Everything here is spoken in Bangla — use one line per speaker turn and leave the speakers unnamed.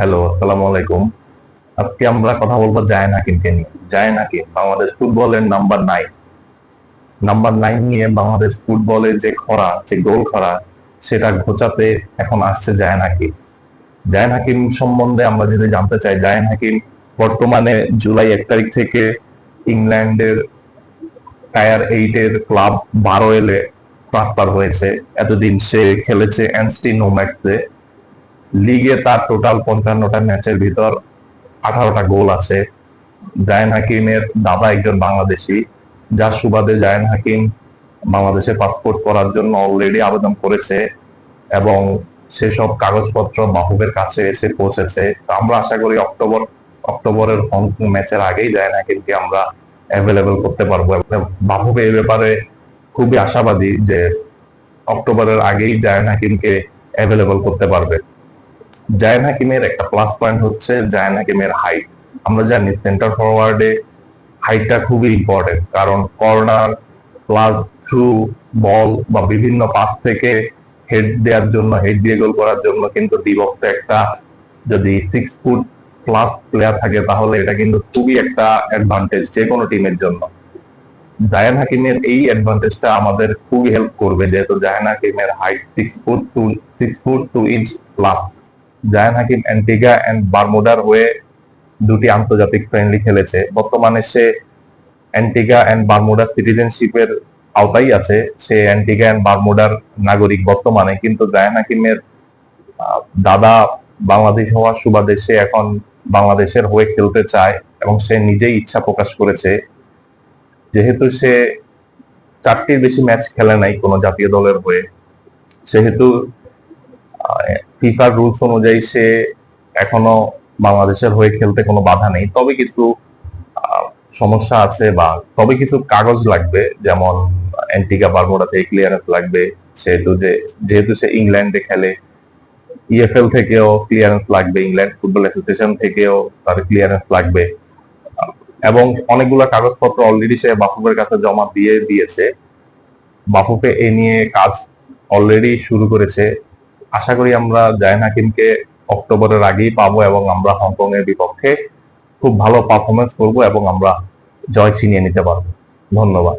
হ্যালো, আসসালামু আলাইকুম। আজকে আমরা কথা বলব জায়ন হাকিমকে নিয়ে। জায়ন হাকিম বাংলাদেশ ফুটবলের নাম্বার নাইন। নাম্বার নাইন নিয়ে বাংলাদেশ ফুটবলের যে খরা, যে গোল খরা, সেটা ঘোচাতে এখন আসছে জায়ন হাকিম জায়ন হাকিম সম্বন্ধে আমরা যদি জানতে চাই, জায়ন হাকিম বর্তমানে জুলাই এক তারিখ থেকে ইংল্যান্ডের টায়ার এইটের ক্লাব বারো এলে ট্রান্সফার হয়েছে। এতদিন সে খেলেছে অ্যানস্টি নোম্যাক্সে। লিগে তার টোটাল পঞ্চান্নটা ম্যাচের ভিতর আঠারোটা গোল আছে। জায়ন হাকিমের দাদা একজন বাংলাদেশি, যার সুবাদে জায়ন হাকিম বাংলাদেশে পাসপোর্ট করার জন্য অলরেডি আবেদন করেছে এবং সেসব কাগজপত্র মাহবুবের কাছে এসে পৌঁছেছে। তো আমরা আশা করি অক্টোবর, অক্টোবরের হংকং ম্যাচের আগেই জায়ন হাকিমকে আমরা অ্যাভেলেবল করতে পারব। মাহবুবে এই ব্যাপারে খুবই আশাবাদী যে অক্টোবরের আগেই জায়ন হাকিমকে অ্যাভেলেবল করতে পারবে। জায়ন হাকিমের একটা প্লাস পয়েন্ট হচ্ছে জায়ন হাকিমের হাইট আমরা জানি সেন্টার ফরওয়ার্ডে হাইটটা খুবই ইম্পর্টেন্ট কারণ কর্নার প্লাস থ্রু বল বা বিভিন্ন পাস থেকে হেড দেওয়ার জন্য হেড দিয়ে গোল করার জন্য কিন্তু দিবক্তে একটা যদি সিক্স ফুট প্লাস প্লেয়ার থাকে, তাহলে এটা কিন্তু খুবই একটা অ্যাডভান্টেজ যে কোনো টিমের জন্য। জায়ান হাকিমের এই অ্যাডভান্টেজটা আমাদের খুবই হেল্প করবে, যেহেতু জায়ান হাকিমের height six foot two six foot two inch plus Zayan Hakim Antigua and বারমুডার হয়ে দুটি আন্তর্জাতিক ফ্রেন্ডলি খেলেছে। বর্তমানে সে অ্যান্টিগা অ্যান্ড বারমুডার সিটিজেনশিপের আওতাই আছে। সে অ্যান্টিগা অ্যান্ড বারমুডার নাগরিক বর্তমানে। কিন্তু জায়ান হাকিমের দাদা বাংলাদেশ হওয়ার সুবাদে সে এখন বাংলাদেশের হয়ে খেলতে চায় এবং সে নিজেই ইচ্ছা প্রকাশ করেছে। যেহেতু সে চারটির বেশি ম্যাচ খেলে নাই কোনো জাতীয় দলের হয়ে। সেহেতু ফিফার রুলস অনুযায়ী সে এখনও বাংলাদেশের হয়ে খেলতে কোনো বাধা নেই। তবে কিছু সমস্যা আছে বা তবে কিছু কাগজ লাগবে, যেমন অ্যান্টিগা বারমোডাতে ক্লিয়ারেন্স লাগবে, সেহেতু যে, যেহেতু সে ইংল্যান্ডে খেলে ইএফএল থেকেও ক্লিয়ারেন্স লাগবে ইংল্যান্ড ফুটবল অ্যাসোসিয়েশন থেকেও তার ক্লিয়ারেন্স লাগবে। এবং অনেকগুলো কাগজপত্র অলরেডি সে বাফুফের কাছে জমা দিয়ে দিয়েছে। বাফুফে এ নিয়ে কাজ অলরেডি শুরু করেছে। আশা করি আমরা জায়ন হাকিমকে অক্টোবরের আগেই পাবো এবং আমরা হংকং এর বিপক্ষে খুব ভালো পারফরমেন্স করব এবং আমরা জয় ছিনিয়ে নিতে পারব। ধন্যবাদ।